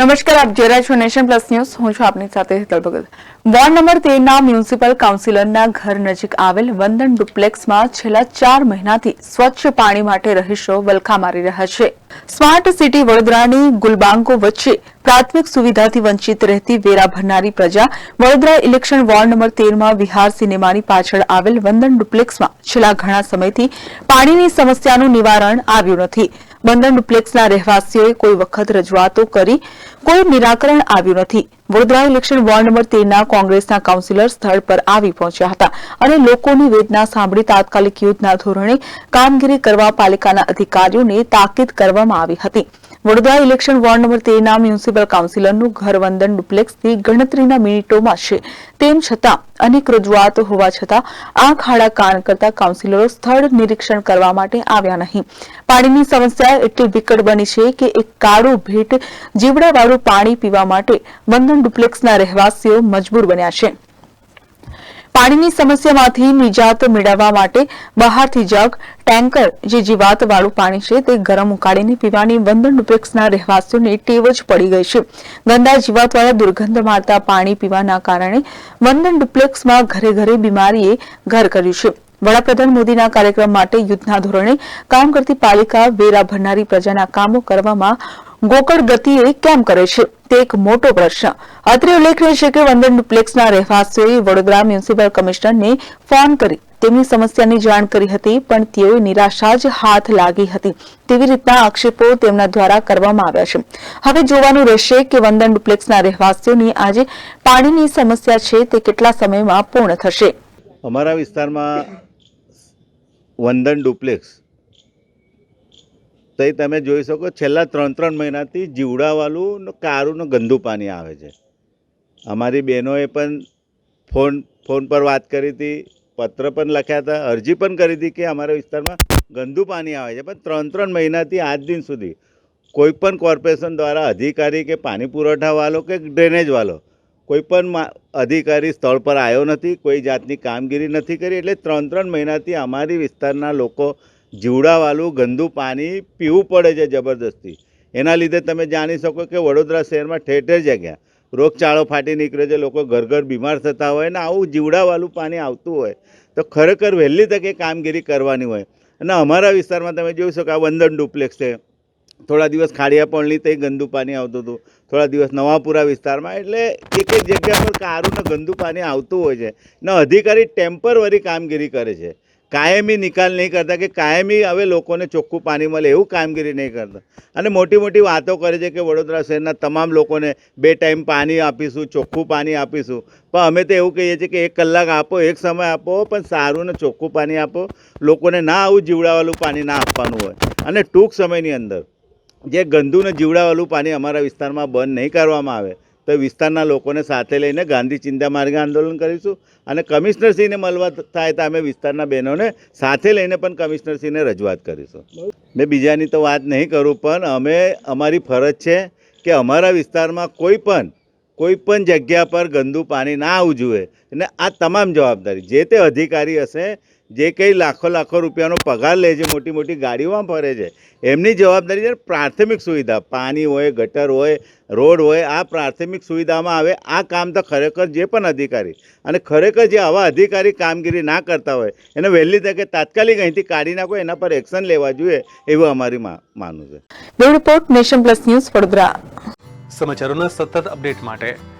નમસ્કાર, આપ જોઈ રહ્યા છો નેશન પ્લસ ન્યૂઝ. હું છું આપની સાથે હેતલ ભગત. વોર્ડ નંબર તેરના મ્યુનિસિપલ કાઉન્સિલરના ઘર નજીક આવેલ વંદન ડુપ્લેક્સમાં છેલ્લા ચાર મહિનાથી સ્વચ્છ પાણી માટે રહીશો વલખા મારી રહ્યા છે. સ્માર્ટ સિટી વડોદરાની ગુલબાંગો વચ્ચે પ્રાથમિક સુવિધાથી વંચિત રહેતી વેરા ભરનારી પ્રજા વડોદરા ઇલેક્શન વોર્ડ નંબર તેરમાં વિહાર સિનેમાની પાછળ આવેલ વંદન ડુપ્લેક્સમાં છેલ્લા ઘણા સમયથી પાણીની સમસ્યાનું નિવારણ આવ્યું નથી. બંધન ડુપ્લેક્સના રહેવાસીઓએ કોઈ વખત રજૂઆતો કરી કોઈ નિરાકરણ આવ્યું નથી. વડોદરા ઇલેક્શન વોર્ડ નંબર તેરના કોંગ્રેસના કાઉન્સિલર સ્થળ પર આવી પહોંચ્યા હતા અને લોકોની વેદના સાંભળી તાત્કાલિક યુદ્ધના ધોરણે કામગીરી કરવા પાલિકાના અધિકારીઓને તાકીદ કરવામાં આવી હતી. વડોદરા ઇલેક્શન વોર્ડ નંબર તેરના મ્યુનિસિપલ કાઉન્સિલરનું ઘર વંદન ડુપ્લેક્સથી ગણતરીના મિનિટોમાં છે. તેમ છતાં, અનેક રજૂઆતો હોવા છતાં આંખ ખાડા કાન કરતા કાઉન્સિલરો સ્થળ નિરીક્ષણ કરવા માટે આવ્યા નહીં. પાણીની સમસ્યા એટલી વિકટ બની છે કે એક કાળું ભેટ, જીવડાવાળું પાણી પીવા માટે વંદન ડુપ્લેક્સના રહેવાસીઓ મજબૂર બન્યા છે. પાણીની સમસ્યામાંથી નિજાત મેળવવા માટે બહારથી જગ, ટેન્કર જે જીવાતવાળું પાણી છે તે ગરમ ઉકાળીને પીવાની વંદન ડુપ્લેક્સના રહેવાસીઓને ટેવ જ પડી ગઈ છે. ગંદા જીવાતવાળા દુર્ગંધ મારતા પાણી પીવાના કારણે વંદન ડુપ્લેક્સમાં ઘરે ઘરે બીમારીએ ઘર કર્યું છે. વડાપ્રધાન મોદીના કાર્યક્રમ માટે યુદ્ધના ધોરણે કામ કરતી પાલિકા વેરા ભરનારી પ્રજાના કામો કરવામાં ગોકળ ગતિએ કેમ કરે છે? તે એક મોટો પ્રશ્ન. અત્રે ઉલ્લેખનીય છે કે વંદન ડુપ્લેક્સના રહેવાસીઓએ વડોદરા મ્યુનિસિપલ કમિશનરને ફોન કરી. તેમની સમસ્યાની જાણ કરી હતી, પણ તેઓએ નિરાશા જ હાથ લાગી હતી. તેવી રીતના આક્ષેપો તેમના દ્વારા કરવામાં આવ્યા છે. હવે જોવાનું રહેશે કે વંદન ડુપ્લેક્સના રહેવાસીઓની આજે પાણીની સમસ્યા છે તે કેટલા સમયમાં પૂર્ણ થશે? અમારા વિસ્તારમાં વંદન ડુપ્લેક્સ તો એ તમે જોઈ શકો, છેલ્લા ત્રણ ત્રણ મહિનાથી જીવડાવાળું કારુંનું ગંદુ પાણી આવે છે. અમારી બહેનોએ પણ ફોન ફોન પર વાત કરી હતી, પત્ર પણ લખ્યા હતા, અરજી પણ કરી હતી કે અમારા વિસ્તારમાં ગંદુ પાણી આવે છે. પણ ત્રણ ત્રણ મહિનાથી આજ દિન સુધી કોઈ પણ કોર્પોરેશન દ્વારા અધિકારી કે પાણી પુરવઠાવાળો કે ડ્રેનેજવાળો કોઈ પણ અધિકારી સ્થળ પર આવ્યો નથી, કોઈ જાતની કામગીરી નથી કરી, એટલે ત્રણ ત્રણ મહિનાથી અમારી વિસ્તારના લોકો જીવડાવાળું ગંદુ પાણી પીવું પડે છે જબરદસ્તી એના લીધે તમે જાણી શકો કે વડોદરા શહેરમાં ઠેર ઠેર જગ્યા. રોગચાળો ફાટી નીકળે છે, લોકો ઘર ઘર બીમાર થતા હોય ને આવું જીવડાવાળું પાણી આવતું હોય તો ખરેખર વહેલી તકે કામગીરી કરવાની હોય. અને અમારા વિસ્તારમાં તમે જોઈ શકો આ વંદન ડુપ્લેક્સ છે. થોડા દિવસ ખાડિયાપણની તે ગંદુ પાણી આવતું હતું. થોડા દિવસ નવાપુરા વિસ્તારમાં એટલે એક એક જગ્યા પર કારું ને ગંદુ પાણી આવતું હોય છે. ને અધિકારી ટેમ્પરરી કામગીરી કરે છે. કાયમી નિકાલ નહીં કરતા કે કાયમી હવે લોકોને ચોખ્ખું પાણી મળે એવું કામગીરી નહીં કરતા. અને મોટી મોટી વાતો કરે છે કે વડોદરા શહેરના તમામ લોકોને બે ટાઈમ પાણી આપીશું, ચોખ્ખું પાણી આપીશું. પણ અમે તો એવું કહીએ છીએ કે એક કલાક આપો, એક સમય આપો, પણ સારું ને ચોખ્ખું પાણી આપો. લોકોને ના આવું જીવડાવાળું પાણી ના આપવાનું હોય. અને ટૂંક સમયની અંદર જે ગંદુ ને જીવડાવાળું પાણી અમારા વિસ્તારમાં બંધ નહીં કરવામાં આવે તો વિસ્તારના લોકોને સાથે લઈને ગાંધી ચિંતા માર્ગે આંદોલન કરીશું. અને કમિશનરશ્રીને મળવા થાય તો અમે વિસ્તારના બહેનોને સાથે લઈને પણ કમિશનરશ્રીને રજૂઆત કરીશું. મેં બીજાની તો વાત નહીં કરું, પણ અમે, અમારી ફરજ છે કે અમારા વિસ્તારમાં કોઈ પણ કોઈ પણ જગ્યા પર ગંદુ પાણી ના આવવું જોઈએ અને આ તમામ જવાબદારી, જે તે અધિકારી હશે જે કંઈ લાખો લાખો રૂપિયાનો પગાર લે છે મોટી મોટી ગાડીઓમાં ફરે છે એમની જવાબદારી છે પ્રાથમિક સુવિધા. પાણી હોય ગટર હોય રોડ હોય આ પ્રાથમિક સુવિધામાં આવે. આ કામ તો ખરેખર જે પણ અધિકારી અને ખરેખર જે આવા અધિકારી કામગીરી ના કરતા હોય એને વહેલી તકે તાત્કાલિક અહીંથી કાઢી નાખો એના પર એક્શન લેવા જોઈએ એવું અમારી મા- માનવું છે. Report Nation Plus News Vadodara. સમાચારોના સતત અપડેટ માટે